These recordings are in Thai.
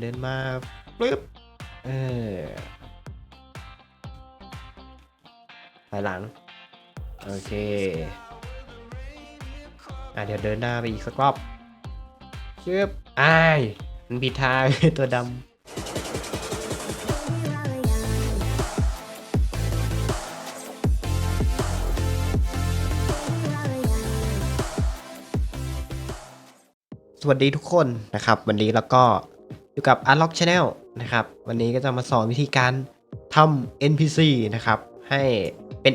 เดินมาปึ๊บเออถอยหลัง โอเค อะเดี๋ยวเดินหน้าไปอีกสักรอบเชึบอ้ายมันผิดทางตัวดำสวัสดีทุกคนนะครับ วันนี้เราก็ อยู่กับ Unlock Channel นะครับ วันนี้ก็จะมาสอนวิธีการทำ NPC นะครับ ให้เป็น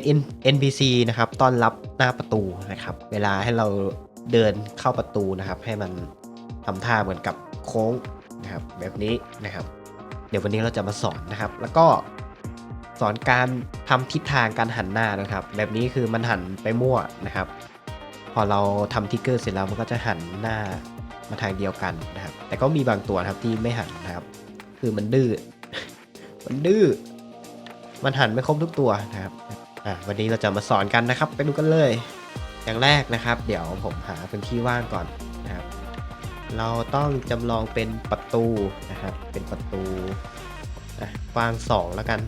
NPC นะครับ ต้อนรับหน้าประตูนะครับ เวลาให้เราเดินเข้าประตูนะครับ ให้มันทำท่าเหมือนกับโค้งนะครับ แบบนี้นะครับ เดี๋ยววันนี้เราจะมาสอนนะครับ แล้วก็สอนการทำทิศทางการหันหน้านะครับ แบบนี้คือมันหันไปมั่วนะครับ พอเราทำทิกเกอร์เสร็จแล้วมันก็จะหันหน้ามาทางเดียวกันนะครับ แต่ก็มีบางตัวครับที่ไม่หันนะครับ คือมันดื้อ มันดื้อ มันหันไม่ครบทุกตัวนะครับอะวันนี้เราจะมาสอนกันนะครับ ไปดูกันเลย อย่างแรกนะครับ เดี๋ยวผมหาพื้นที่ว่างก่อนนะครับ เราต้องจำลองเป็นประตูนะครับ เป็นประตูอะกว้างสองแล้วกัน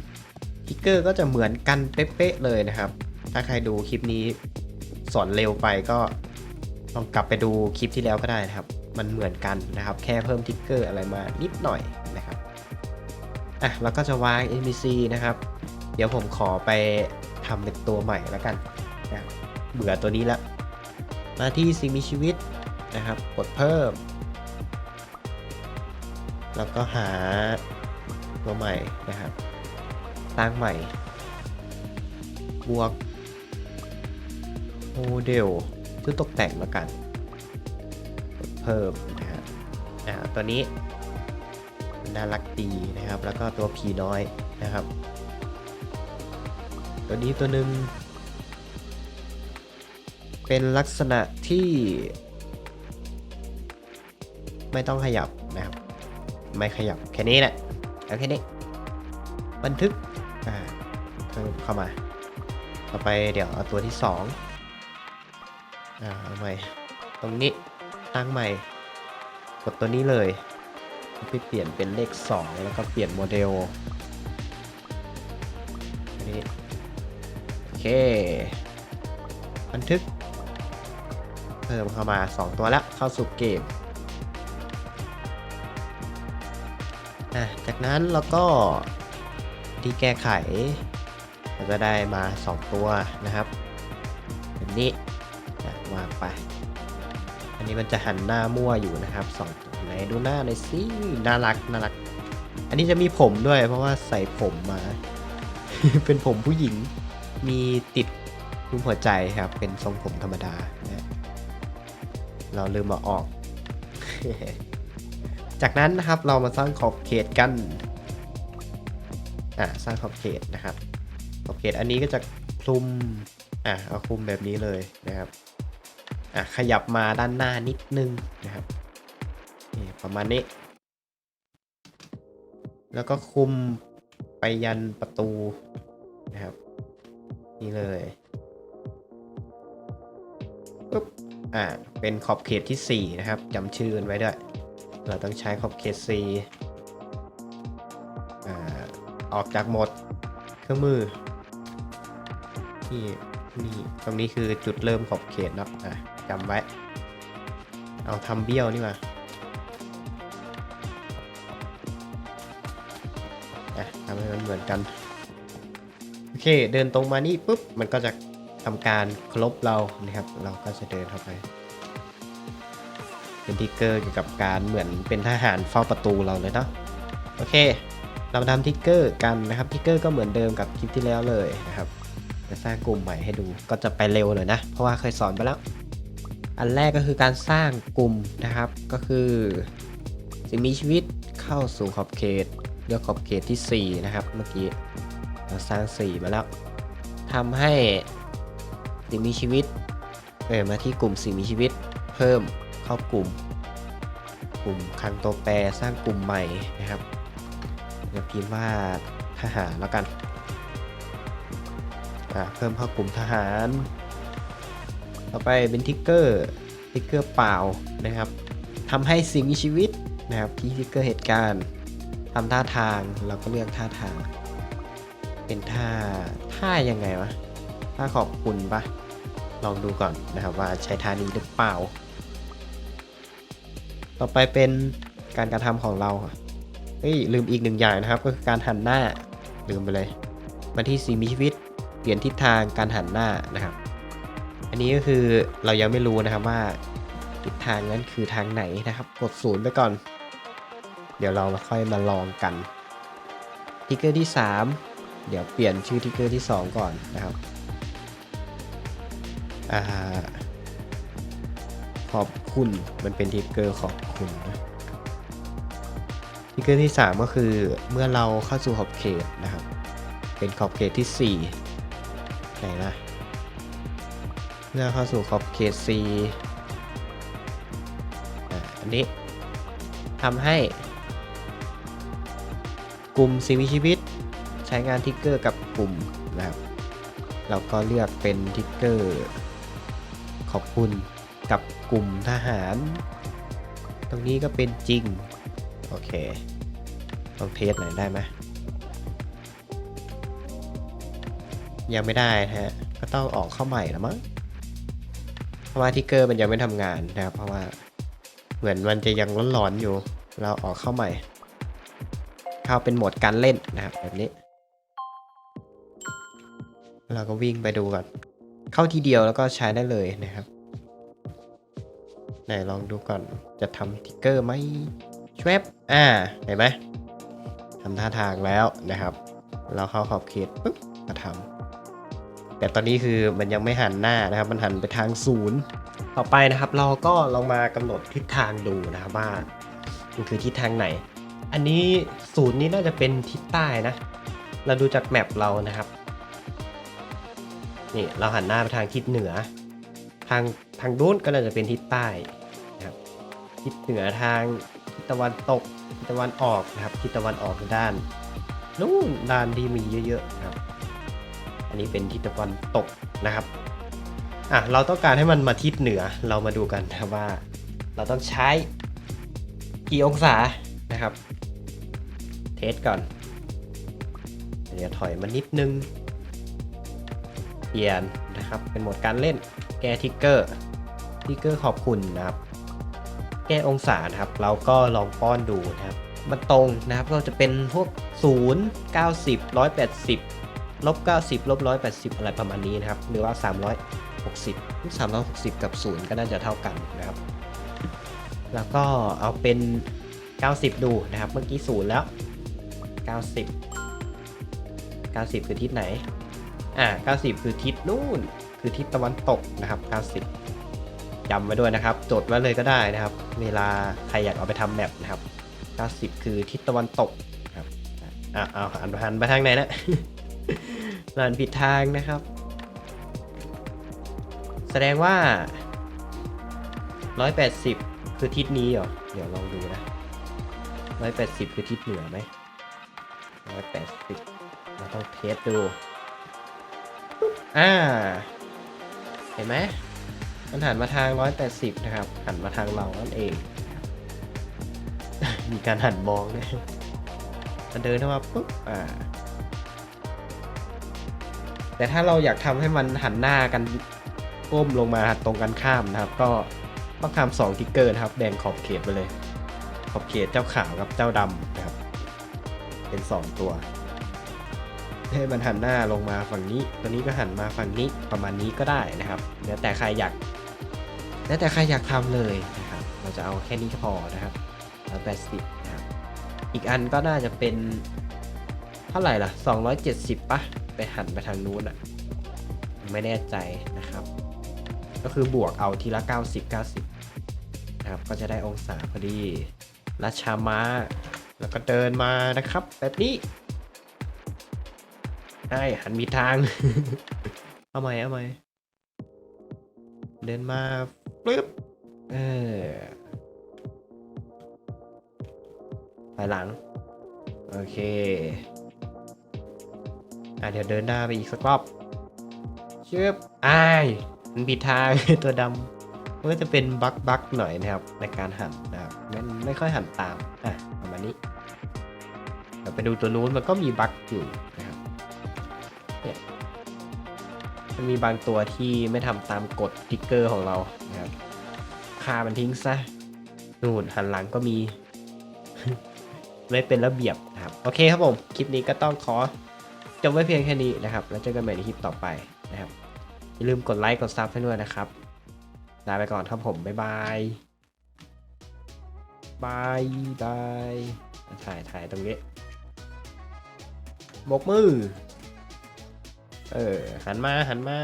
ทิกเกอร์ก็จะเหมือนกันเป๊ะๆเลยนะครับ ถ้าใครดูคลิปนี้สอนเร็วไปก็ลองกลับไปดูคลิปที่แล้วก็ได้นะครับ มันเหมือนกันนะครับ แค่เพิ่มทิกเกอร์อะไรมานิดหน่อยนะครับอะเราก็จะวาง NPC นะครับ เดี๋ยวผมขอไปทำเป็นตัวใหม่แล้วกันนะเบื่อตัวนี้ละ มาที่สิ่งมีชีวิตนะครับ กดเพิ่ม แล้วก็หาตัวใหม่นะครับตั้งใหม่ บวกโมเดลชุดตกแต่งแล้วกัน เพิ่มนะครับอ่าตัวนี้น่ารักดีนะครับ แล้วก็ตัวผีน้อยนะครับ ตัวนี้ตัวหนึ่งเป็นลักษณะที่ ไม่ต้องขยับนะครับ ไม่ขยับแค่นี้แหละเอาแค่นี้ บันทึกอ่าเพิ่มเข้ามา ต่อไปเดี๋ยวเอาตัวที่สองอ่าเอาใหม่ตรงนี้ ตั้งใหม่ กดตัวนี้เลยไปเปลี่ยนเป็นเลข 2 แล้วก็เปลี่ยนโมเดลนี้โอเค บันทึก เพิ่มเข้ามา 2 ตัวแล้วเข้าสู่เกมอะจากนั้นเราก็ที่แก้ไขเราจะได้มา 2 ตัวนะครับแบบนี้วางไป นนี้มันจะหันหน้ามั่วอยู่นะครับสองตัวไหนดูหน้าหน่อยสิน่ารักน่ารัก อันนี้จะมีผมด้วย เพราะว่าใส่ผมมา เป็นผมผู้หญิง มีติดรูปหัวใจครับ เป็นทรงผมธรรมดานะเราลืมมาออก จากนั้นนะครับเรามาสร้างขอบเขตกัน อ่าสร้างขอบเขตนะครับ ขอบเขตอันนี้ก็จะคลุม อ่าเอาคลุมแบบนี้เลยนะครับ อะขยับมาด้านหน้านิดนึงนะครับนี่ประมาณนี้ แล้วก็คุมไปยันประตูนะครับ นี่เลยปุ๊บอ่าเป็นขอบเขตที่ 4 นะครับจำชื่อกันไว้ด้วย เราต้องใช้ขอบเขต4อ่าออกจากหมดเครื่องมือที่นี่ตรงนี้คือจุดเริ่มขอบเขตเนาะอะ จำไว้ เอาทำเบี้ยวนี่มาอะทำให้มันเหมือนกัน โอเค เดินตรงมานี่ปุ๊บ มันก็จะทำการครบเรานะครับ เราก็จะเดินเข้าไปเป็นทิกเกอร์เกี่ยวกับการเหมือนเป็นทหารเฝ้าประตูเราเลยเนาะโอเค เรามาทำทิกเกอร์กันนะครับทิกเกอร์ก็เหมือนเดิมกับคลิปที่แล้วเลยนะครับจะสร้างกลุ่มใหม่ให้ดูก็จะไปเร็วเลยนะ เพราะว่าเคยสอนไปแล้ว อันแรกก็คือการสร้างกลุ่มนะครับ ก็คือสิ่งมีชีวิตเข้าสู่ขอบเขตเลือกขอบเขตที่ 4 นะครับ เมื่อกี้เราสร้าง 4 มาแล้วทำให้สิ่งมีชีวิตเออมาที่กลุ่มสิ่งมีชีวิตเพิ่มเข้ากลุ่ม กลุ่มคังตัวแปรสร้างกลุ่มใหม่นะครับเดี๋ยวพิมพ์ว่าทหารแล้วกันอ่าเพิ่มเข้ากลุ่มทหาร ต่อไปเป็นทิกเกอร์ทิกเกอร์เปล่านะครับทำให้สิ่งมีชีวิตนะครับที่ทิกเกอร์เหตุการณ์ทำท่าทางเราก็เลือกท่าทาง เป็นท่าท่ายังไงวะท่าขอบคุณปะลองดูก่อนนะครับว่าใช้ท่านี้หรือเปล่า ต่อไปเป็นการกระทำของเราเฮ้ยลืมอีกหนึ่งอย่างนะครับ ก็คือการหันหน้าลืมไปเลยมาที่สีมีชีวิตเปลี่ยนทิศทางการหันหน้านะครับ อันนี้ก็คือเรายังไม่รู้นะครับว่าทิศทางนั้นคือทางไหนนะครับ กดศูนย์ไปก่อน เดี๋ยวเราค่อยมาลองกันทิกเกอร์ที่ 3 เดี๋ยวเปลี่ยนชื่อทิกเกอร์ที่ 2 ก่อนนะครับอ่าขอบคุณมันเป็นทิกเกอร์ขอบคุณนะทิกเกอร์ที่ 3 ก็คือเมื่อเราเข้าสู่ขอบเขตนะครับ เป็นขอบเขตที่4ไหนนะ เมื่อเข้าสู่ขอบเขต C อันนี้ทำให้กลุ่มสิ่งมีชีวิต ใช้งานทิกเกอร์กับกลุ่มนะครับ เราก็เลือกเป็นทิกเกอร์ขอบคุณกับกลุ่มทหาร ตรงนี้ก็เป็นจริง โอเคลองเทสหน่อยได้ไหมยังไม่ได้ฮะ ก็ต้องออกเข้าใหม่แล้วมั้ง เพราะว่าทิกเกอร์มันยังไม่ทำงานนะครับ เพราะว่าเหมือนมันจะยังร้อนๆอยู่ เราออกเข้าใหม่ เข้าเป็นโหมดการเล่นนะครับแบบนี้ เราก็วิ่งไปดูก่อนเข้าทีเดียวแล้วก็ใช้ได้เลยนะครับไหนลองดูก่อนจะทำทิกเกอร์ไหมชวบอ่าเห็นไหมทำท่าทางแล้วนะครับ เราเข้าขอบเขตปุ๊บมาทำ แต่ตอนนี้คือมันยังไม่หันหน้านะครับ มันหันไปทางศูนย์ต่อไปนะครับ เราก็ลองมากำหนดทิศทางดูนะครับว่ามันคือทิศทางไหน อันนี้ศูนย์นี้น่าจะเป็นทิศใต้นะ เราดูจากแมปเรานะครับนี่เราหันหน้าไปทางทิศเหนือ ทางทางนู้นก็น่าจะเป็นทิศใต้นะครับทิศเหนือทางทิศตะวันตกทิศตะวันออกนะครับทิศตะวันออกด้านนู่นด้านที่มีเยอะๆนะครับ อันนี้เป็นทิศตะวันตกนะครับอะเราต้องการให้มันมาทิศเหนือเรามาดูกันนะว่า เราต้องใช้กี่องศานะครับ เทสก่อนเดี๋ยวถอยมานิดนึงเปลี่ยนนะครับเป็นโหมดการเล่นแก้ทิกเกอร์ทิกเกอร์ขอบคุณนะครับ แก้องศานะครับ เราก็ลองป้อนดูนะครับ มันตรงนะครับก็จะเป็นพวก 0 90 180 ลบ90ลบ180 อะไรประมาณนี้นะครับ หรือว่า 360 360 กับ 0 ก็น่าจะเท่ากันนะครับ แล้วก็เอาเป็น 90 ดูนะครับ เมื่อกี้ 0 แล้ว 90 90 คือทิศไหน อ่า 90 คือทิศนู่น คือทิศตะวันตกนะครับ 90จำไว้ด้วยนะครับ จดไว้เลยก็ได้นะครับ เวลาใครอยากเอาไปทำแมปนะครับ 90 คือทิศตะวันตกนะครับอ่าเอาหันหันไปทางไหนนะ หลันผิดทางนะครับ แสดงว่า 180 คือทิศนี้เหรอ เดี๋ยวลองดูนะ 180 คือทิศเหนือไหม180 เราต้องเทสดู อ่า เห็นไหมมันหันมาทาง 180 นะครับ หันมาทางเรานั่นเอง มีการหันมองด้วยมันเดินเข้ามาปุ๊บ อ่า แต่ถ้าเราอยากทำให้มันหันหน้ากันก้มลงมาตรงกันข้ามนะครับ ก็ต้องทำสองทิกเกอร์นะครับแดงขอบเขตไปเลย ขอบเขตเจ้าขาวกับเจ้าดำนะครับ เป็นสองตัว ให้มันหันหน้าลงมาฝั่งนี้ ตัวนี้ก็หันมาฝั่งนี้ประมาณนี้ก็ได้นะครับแล้วแต่ใครอยากแล้วแต่ใครอยากทำเลยนะครับ เราจะเอาแค่นี้ก็พอนะครับร้อยแปดสิบนะครับ อีกอันก็น่าจะเป็นเท่าไหร่ล่ะ 270ปะ ไปหันไปทางนู้นอะไม่แน่ใจนะครับ ก็คือบวกเอาทีละ 90 90นะครับ ก็จะได้องศาพอดีราชามาแล้วก็เดินมานะครับ แบบนี้ได้หันมีทาง เอาใหม่เอาใหม่เดินมาปึ๊บเออไปหลัง โอเค อะเดี๋ยวเดินหน้าไปอีกสักรอบชึบอ้ายมันผิดทางตัวดำมันก็จะเป็นบั๊กบั๊กหน่อยนะครับในการหันนะครับไม่มันไม่ค่อยหันตามอะประมาณนี้เดี๋ยวไปดูตัวนู้นมันก็มีบั๊กอยู่นะครับเนี่ยมันมีบางตัวที่ไม่ทำตามกฎทิกเกอร์ของเรานะครับฆ่ามันทิ้งซะนู่นหันหลังก็มี ไม่เป็นระเบียบนะครับ โอเคครับผม คลิปนี้ก็ต้องขอ จบไว้เพียงแค่นี้นะครับ แล้วเจอกันใหม่ในคลิปต่อไปนะครับ อย่าลืมกดไลค์กดซับให้ด้วยนะครับ ลาไปก่อนครับผม บ๊ายบายบายบายถ่ายถ่ายตรงนี้บกมือ เออ หันมา หันมา